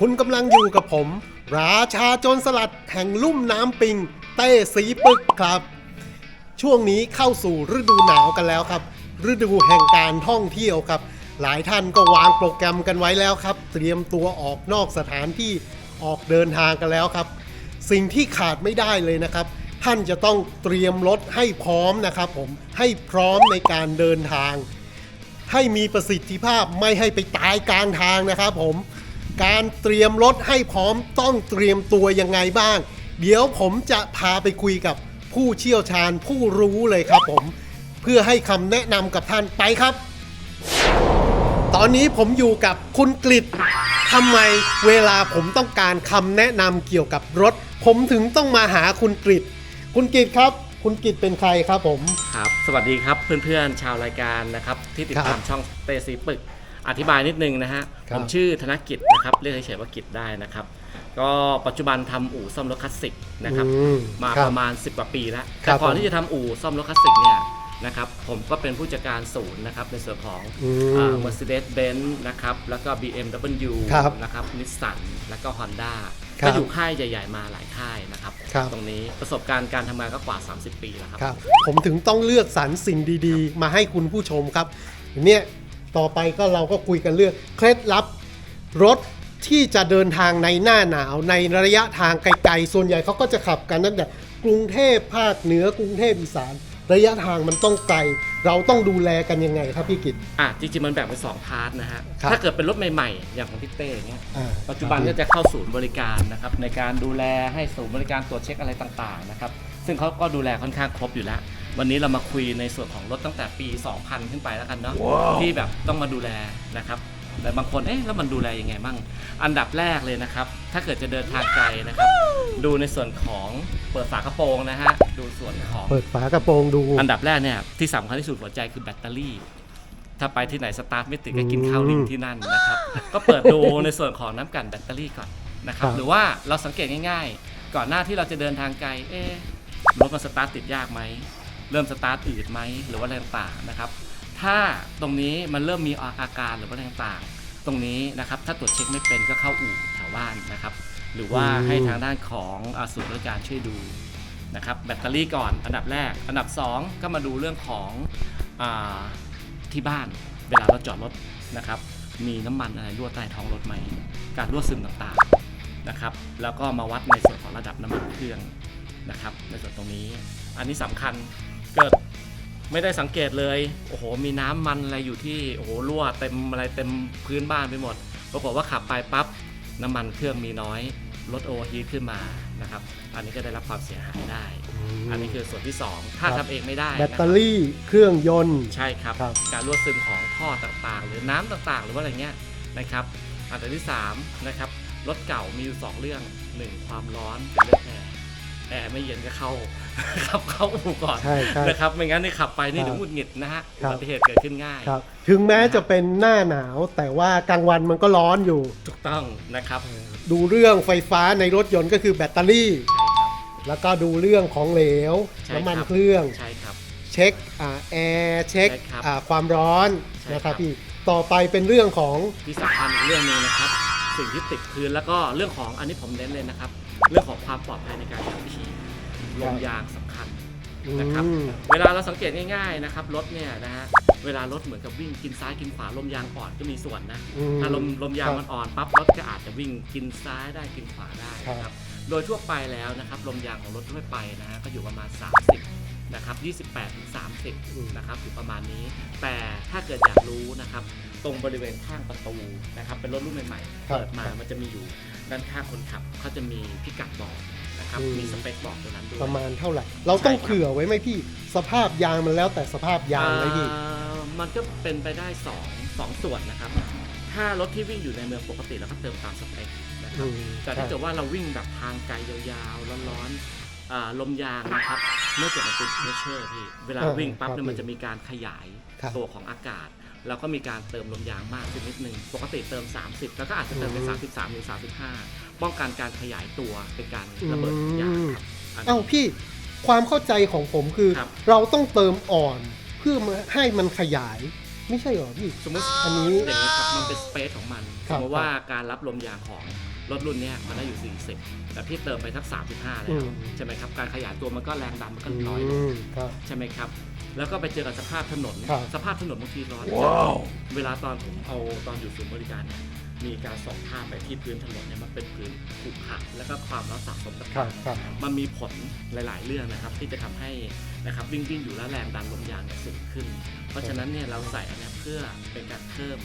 คุณกำลังอยู่กับผม ราชาโจรสลัดแห่งลุ่มน้ำปิง เต้สีปึกครับ ช่วงนี้เข้าสู่ฤดูหนาวกันแล้วครับ ฤดูแห่งการท่องเที่ยวครับ หลายท่านก็วางโปรแกรมกันไว้แล้วครับ เตรียมตัวออกนอกสถานที่ออกเดินทางกันแล้วครับ สิ่งที่ขาดไม่ได้เลยนะครับท่านจะต้องเตรียมรถให้พร้อมนะครับผมให้พร้อมในการเดินทาง ให้มีประสิทธิภาพไม่ให้ไปตายกลางทางนะครับผม การเตรียมรถให้พร้อมต้องเตรียมตัวยังไงบ้าง เดี๋ยวผมจะพาไปคุยกับผู้เชี่ยวชาญผู้รู้เลยครับผม เพื่อให้คำแนะนำกับท่านไปครับ ตอนนี้ผมอยู่กับคุณกฤษทำไมเวลาผมต้องการคำแนะนำเกี่ยวกับรถ ผมถึงต้องมาหาคุณกฤษคุณกฤษครับ คุณกฤษเป็นใครครับผม ครับ สวัสดีครับเพื่อนๆชาวรายการนะครับ ที่ติดครัตามบช่องเตซีปึก อธิบายนิดนึงนะฮะ ครับ ผมชื่อธนกิจนะครับ เรียกเฉยๆว่ากิจได้นะครับ ก็ปัจจุบันทำอู่ซ่อมรถคลาสสิกนะครับ อืมาคบประมาณ 10กว่าปีแล้วครัแต่บก่อนผมที่จะทำอู่ซ่อมรถคลาสสิกเนี่ยนะครับ ผมก็เป็นผู้จัดการศูนย์นะครับในส่วนของอืมเมอร์เซเดสเบนซ์นะครับ แล้วก็ BMW ครับนะครับนิสสันแล้วก็ Honda ครับก็อยู่ค่ายใหญ่ ๆ มาหลายค่ายนะครับ ครับ ตรงนี้ประสบการณ์การทำงานก็กว่า 30 ปีแล้วครับ ครับผมถึงต้องเลือกสรรสิ่งดีๆ มาให้คุณผู้ชมครับเนี่ย ต่อไปก็เราก็คุยกันเรื่องเคล็ดลับรถที่จะเดินทางในหน้าหนาวในระยะทางไกลๆ ส่วนใหญ่เขาก็จะขับกันตั้งแต่กรุงเทพภาคเหนือกรุงเทพอีสาน ระยะทางมันต้องไกล เราต้องดูแลกันยังไงครับพี่กิต อะจริงๆมันแบ่งเป็นสองพาร์ทนะฮะ ครับถ้าเกิดเป็นรถใหม่ๆ อย่างของพี่เต้เนี่ยอ่าปัจจุบันก็จะเข้าศูนย์บริการนะครับในการดูแลให้ศูนย์บริการตรวจเช็คอะไรต่างๆนะครับซึ่งเขาก็ดูแลค่อนข้างครบอยู่แล้ว วันนี้เรามาคุยในส่วนของรถตั้งแต่ปี 2000 ขึ้นไปแล้วกันเนาะที่แบบต้องมาดูแลนะครับแต่บางคน เอ๊ะ แล้วมันดูแลยังไงบ้าง อันดับแรกเลยนะครับ ถ้าเกิดจะเดินทางไกลนะครับ ดูในส่วนของเปิดฝากระโปรงนะฮะ ดูส่วนของ เปิดฝากระโปรงดู อันดับแรกเนี่ยที่สำคัญที่สุดหัวใจคือแบตเตอรี่ ถ้าไปที่ไหนสตาร์ทไม่ติดก็กินข้าวลิงที่นั่นนะครับ ก็เปิดดูในส่วนของน้ำกันแบตเตอรี่ก่อนนะครับครับหรือว่าเราสังเกตง่าย ๆ ก่อนหน้าที่เราจะเดินทางไกล เอ๊ะ รถมันสตาร์ทติดยากไหม เริ่มสตาร์ทอืดไหมหรือว่าอะไรต่างๆนะครับ ถ้าตรงนี้มันเริ่มมีอาการหรือว่าอะไรต่างๆ ตรงนี้นะครับถ้าตรวจเช็คไม่เป็นก็เข้าอู่แถวบ้านนะครับ หรือว่าให้ทางด้านของอาศูนย์บริการช่วยดูนะครับแบตเตอรี่ก่อนอันดับแรก อันดับ 2 ก็มาดูเรื่องของอที่บ้านเวลาเราจอดรถนะครับ มีน้ำมันอะไรรั่วใต้ท้องรถไหมการรั่วซึมต่างๆนะครับ แล้วก็มาวัดในส่วนของระดับน้ำมันเครื่องนะครับ ในส่วนตรงนี้ อันนี้สำคัญ เกิดไม่ได้สังเกตเลย โอ้โห มีน้ำมันอะไรอยู่ที่ โอ้โห รั่วเต็มอะไรเต็มพื้นบ้านไปหมด ปรากฏว่าขับไปปั๊บ น้ำมันเครื่องมีน้อย รถโอเวอร์ฮีทขึ้นมา นะครับ อันนี้ก็ได้รับความเสียหายได้ อันนี้คือส่วนที่ 2 ถ้าครัทำบเองไม่ได้ แบตนะคเตอรับรี่ เครื่องยนต์ ใช่ครับครับ การรั่วซึมของท่อต่างๆ หรือน้ำต่างๆ หรือว่าอะไรเงี้ย นะครับ อันดับที่3นะครับ รถเก่ามีอยู่สองเรื่อง 1 ความร้อนกับเรื่อง แอร์แอร์ไม่เย็นก็เข้า ขับเข้าอู่ก่อนใช่ใช่นะครับไม่งั้นนี่ขับไปนี่ครับเดี๋ยวหงุดหงิดนะฮะครัอุบบัติเหตุเกิดขึ้นง่าย ครับ ถึงแม้จะเป็นหน้าหนาว แต่ว่ากลางวันมันก็ร้อนอยู่ ถูกต้องนะครับดูเรื่องไฟฟ้าในรถยนต์ก็คือแบตเตอรี่ใช่ครับแล้วก็ดูเรื่องของเหลวใช่น้ำมันครับเครื่อง ใช่ครับ เช็คอ่าแอร์เช็คใช่ครับอ่าความร้อนใช่นะคครัรับ บพี่ต่อไปเป็นเรื่องของ ที่สำคัญอีกเรื่องหนึงนะครับ สิ่งที่ติดพื้นแล้วก็เรื่องของอันนี้ผมเน้นเลยนะครับ เรื่องของความปลอดภัยในการขับขี่ลมยางสำคัญนะครับอืมเวลาเราสังเกตง่ายๆนะครับรถเนี่ยนะฮะเวลารถเหมือนกับวิ่งกินซ้ายกินขวาลมยางอ่อนก็มีส่วนนะอืมถ้าลมลมยางครับมันอ่อนปั๊บรถก็อาจจะวิ่งกินซ้ายได้กินขวาได้นะคครัรับบโดยทั่วไปแล้วนะครับลมยางของรถทั่วไปนะฮะก็อยู่ประมาณ 30นะครับ28ถึงอืม30นะครับอยู่ประมาณนี้ แต่ถ้าเกิดอยากรู้นะครับ ตรงบริเวณข้างประตูนะครับเป็นรถรุ่นใหม่ๆครับเปิดมามันจะมีอยู่ด้านข้างคนขับเขาจะมีพิกัดบอกนะครับอืม มีสเปคบอกตัวนั้นด้วย ประมาณเท่าไหร่ เราต้องใช่ครับ เผื่อไว้ไหมพี่ สภาพยางมันแล้วแต่สภาพยางไหมพี่ อ่ามันก็เป็นไปได้สองสองส่วนนะครับ ถ้ารถที่วิ่งอยู่ในเมืองปกติเราก็เติมตามสเปคนะครับ อืมแต่ถ้าเกิดว่าเราวิ่งแบบทางไกลยาวๆร้อนๆ อ่าลมยางนะครับเนื่องจากมันเป็นเพรสเชอร์พี่เวลาอ่าวิ่งปั๊บครับเนี่ยมันจะมีการขยายครับตัวของอากาศ แล้วก็มีการเติมลมยางมากขึ้นนิดนึง ปกติเติม 30 แล้วก็อาจจะเติมเป็น อืม 33หรือ35 ป้องกันการขยายตัวเป็นการระเบิดยางครับนนี้ เอ้าพี่ความเข้าใจของผมคือ ครับ เราต้องเติมอ่อนเพื่อมาให้มันขยาย ไม่ใช่เหรอพี่ สมมติอันนี้อย่างนี้ครับมันเป็นสเปซของมันคสรับมมติว่าการรับลมยางของ รถรุ่นเนี้ยมันได้อยู่ 40 แต่พี่เติมไปสัก35 แล้อืวมใช่ไหมครับ การขยายตัวมันก็แรงดันมันก็อืน้อยลงมครับใช่ไหมครับ แล้วก็ไปเจอกับสภาพถนนครับสภาพถนนบางทีร้อนว้าวเวลาตอนผมเอาตอนอยู่ศูนย์บริการเนี่ยมีการส่องภาพไปที่พื้นถนนเนี่ยมันเป็นพื้นขรุขระแล้วก็ความร้อนสะสมต่างๆครับครับมันมีผลหลาย ๆ เรื่องนะครับ ที่จะทำให้นะครับวิ่งวิ่งอยู่แล้วแรงดันลมยางเนี่ยสูงขึ้น เพราะฉะนั้นเนี่ยเราใส่อันเนี้ยเพื่อเป็นการเพิ่ม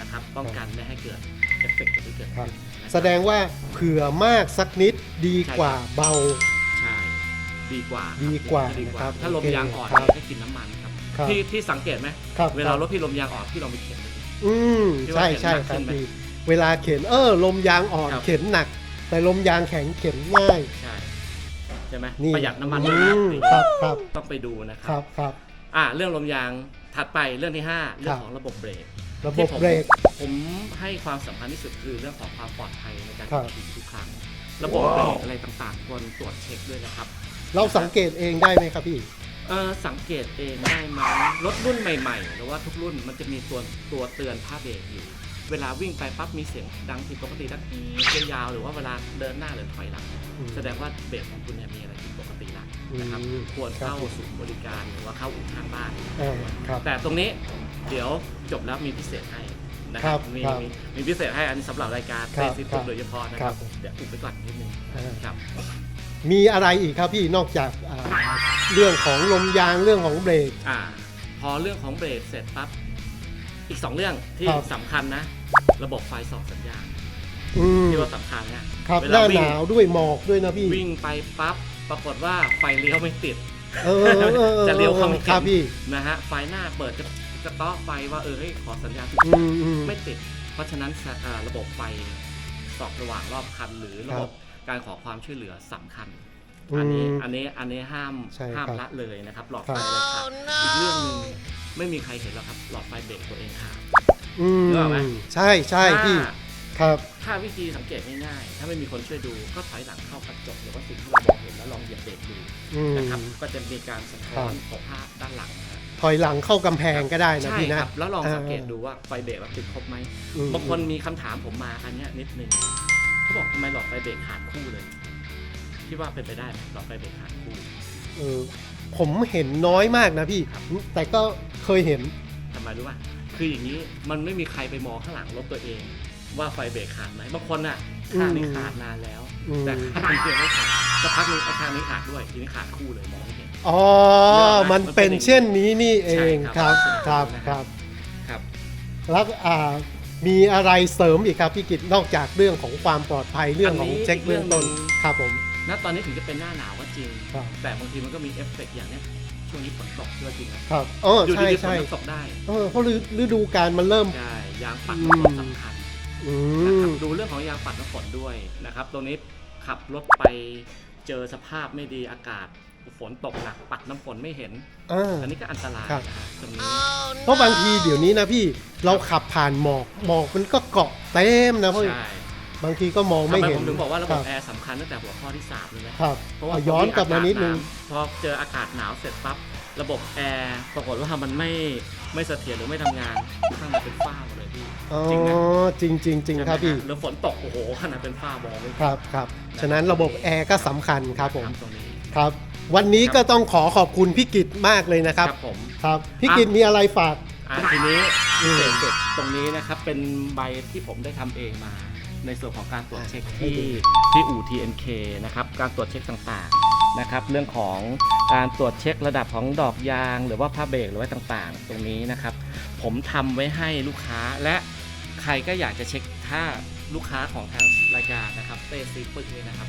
นะครับ ป้องกันไม่ให้เกิด เอฟเฟกต์ที่เกิดครับขึ้นนะครับแสดงว่าเผื่อมากสักนิดดีกว่าเบา ใช่ดีกว่าดีกว่าดีนะครับถ้าลมยางอ่อนโอเคเนี่ยให้กินน้ำมันครับครับที่ที่สังเกตไหมครับ เวลาครับรถพี่ลมยางอ่อนพี่ลองไปเข็นดูดิอืมพี่ว่าใช่เข็นใช่หนักครับขึ้นไหมพี่เวลาเข็นเออลมยางอ่อนครับ เข็นหนัก แต่ลมยางแข็งเข็นง่าย ใช่ใช่ไหมนี่ประหยัดน้ำมันอืด้วยนะมครับครับต้องไปดูนะคครับรับครับ อ่าเรื่องลมยางถัดไปเรื่องที่ห้าเรื่อครังบของระบบเบรก ระบที่บผมเบรก ผมให้ความสำคัญที่สุดคือเรื่องของความปลอดภัยในการครัขับบขี่ทุกครั้ง ระบบเบรกอะไรต่างๆควรตรวจเช็คด้วยนะครับ เราสังเกตเองได้ไหมครับพี่ เออสังเกตเองได้ไหมรถรุ่นใหม่ๆ หรือว่าทุกรุ่นมันจะมีตัวตัวเตือนผ้าเบรกอยู่ เวลาวิ่งไปปั๊บมีเสียงดังผิดปกติดังอีดยาวๆหรือว่าเวลาเดินหน้าหรือถอยหลังอืมแสดงว่าเบรกของคุณเนี่ยมีอะไรผิดปกติแล้วนะครับอืมควรครับเข้าศูนย์บริการหรือว่าเข้าอู่ข้างบ้านอ่าครับแต่ตรงนี้เดี๋ยวจบแล้วมีพิเศษให้นะคครัรับบมีครับมีมีพิเศษให้อันนี้สำหรับรายการครัเต้บซิครัตุบโดยเฉพาะนะครับครับเดี๋ยวอุบไปก่อนนิดนึงอ่าครับมีอะไรอีกครับพี่นอกจากอ่าเรื่องของลมยางเรื่องของเบรกอ่าพอเรื่องของเบรกเสร็จปั๊บ อีกสองเรื่องที่ครับ สำคัญนะ ระบบไฟส่องสัญญาณอืมที่ว่าสำคัญนะครับเวหลาน้าวิ่หงนาวด้วยหมอกด้วยนะพี่วิ่งไปปั๊บปรากฏว่าไฟเลี้ยวไม่ติด เออเออเออจะเลี้ยวเข้าไม่ครับเห็นพี่นะฮะไฟหน้าเปิดจะจะเตาะไฟว่าเออเฮ้ยขอสัญญาณฉุกอืเฉินมอืม ไม่ติด เพราะฉะนั้นสะอ่าระบบไฟส่องสว่างรอบคัน หรือระบบการขอความช่วยเหลือสำคัญ อันนี้อืมอันนี้อันนี้ห้ามใช่ห้ามครับละเลยนะครับหลอดครัไฟบเลยครับอีกเรื่องหนึ่ง ไม่มีใครเห็นหรอกครับ หลอดไฟเบรกตัวเองขาดอืมนึกออกไหม ใช่ใช่พี่ถ้าครับ ถ้าวิธีสังเกตง่ายๆ ถ้าไม่มีคนช่วยดูก็ถอยหลังเข้ากระจกหรือว่าสิ่งที่เรามองเห็นแล้วลองเหยียบเบรกดูอืม นะครับ ก็จะมีการสะท้อนครับของภาพด้านหลังนะฮะถอยหลังเข้ากำแพงก็ได้นะใช่พี่นะ ครับ แล้วลองอ่าสังเกตดูว่าไฟเบรกเราติดครบไหม อืม บางคนมีคำถามผมมาอันเนี้ยนิดนึงเขาบอกทำไมหลอดไฟเบรกขาดคู่เลยคิดว่าเป็นไปได้ไหมหลอดไฟเบรกขาดคู่ เออ ผมเห็นน้อยมากนะพี่ครับแต่ก็เคยเห็นทำไมรู้ป่ะคืออย่างนี้มันไม่มีใครไปมองข้างหลังรถตัวเอง ว่าไฟเบรกขาดไหมบางคนอะข้างนี้อืมขาดนานแล้วอืมแต่ข้างนี้ยังไม่ขาดสักพักหนึงไอ้ข้างนี้ขาดด้วยทีนี้ขาดคู่เลยมองไม่เห็นอ๋อเรื่องนะมันเป็นเช่นนี้นี่เองใช่คครัรับบครับนะคครัรับบครับแล้วอ่ามีอะไรเสริมอีกครับพี่กิตนอกจากเรื่องของความปลอดภัยเรื่องของอันนี้เช็คอีกเบื้องต้นเรื่องหนึ่งครับผม ณตอนนี้ถึงจะเป็นหน้าหนาวก็จริง ครับ แต่บางทีมันก็มีเอฟเฟกต์อย่างเนี้ยช่วงนี้ฝนตกด้วยจริงนะครับอ๋ออยู่ใช่ดีๆฝนใช่มันตกได้เออเพราะฤฤดูการมันเริ่ม ใช่ยางปัดอืมน้ำฝนสำคัญอืนะครับมดูเรื่องของยางปัดน้ำฝนด้วยนะครับ ตรงนี้ขับรถไปเจอสภาพไม่ดีอากาศฝนตกหนักปัดน้ำฝนไม่เห็น อ่า อันนี้ก็อันตรายครับ นะฮะตรงนี้เพราะบางทีเดี๋ยวนี้นะพี่เราขับผ่านหมอกหมอกมันก็เกาะเต็มนะเพราะใช่ บางทีก็มองทำไม่ไมเห็นผมถึงบอกว่าระคบบ แอร์สำคัญตั้งแต่หัวข้อที่สามเลยนะครับ เพราะว่าอะย้อนกลับมานิดนึง พอเจออากาศหนาวเสร็จปั๊บระบบแอร์ปรากฏว่ามันไม่ไม่เสถียรหรือไม่ทำงานข้างในเป็นฝ้าหมดเลยพี่อ๋อจริงนะจริงจริงจริงใช่ไหมครับพี่ฮะหรือฝนตกโอ้โหขนาดเป็นฝ้ามองไม่เห็นครับครับฉะนั้นระบบแอร์ก็สำคัญครับผมตรงนี้ ครับ วันนี้ก็ต้องขอขอบคุณพี่กิตมากเลยนะครับครับผม ครับพี่กิตมีอะไรฝาก อะทีนี้อืพิมเศษสุดตรงนี้นะครับเป็นใบที่ผมได้ทำเองมา ในส่วนของการตรวจเช็คให้ที่ดูที่อู่ TNK นะครับการตรวจเช็คต่างๆนะครับเรื่องของการตรวจเช็คระดับของดอกยาง หรือว่าผ้าเบรกหรือว่าต่างๆ ตรงนี้นะครับ ผมทำไว้ให้ลูกค้าและใครก็อยากจะเช็คถ้าลูกค้าของทางรายการนะครับเต้ซีปึกนี่นะครับ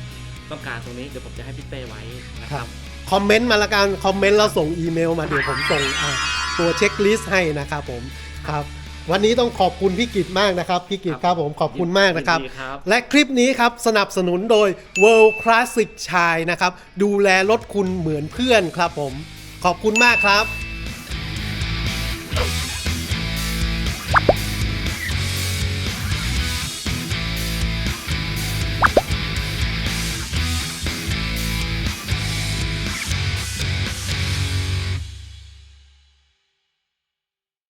ต้องการตรงนี้เดี๋ยวผมจะให้พี่เต้ไว้นะครับคอมเมนต์มาละกันคอมเมนต์แล้วส่งอีเมลมาเดี๋ยวผมส่งอะตัวเช็คลิสต์ให้นะครับผมครับ วันนี้ต้องขอบคุณพี่กิตมากนะครับพี่กิตครับผมขอบคุณมากนะครับ ยิดีครับ และคลิปนี้ครับสนับสนุนโดย World Classic ชายนะครับ ดูแลรถคุณเหมือนเพื่อนครับผม ขอบคุณมากครับ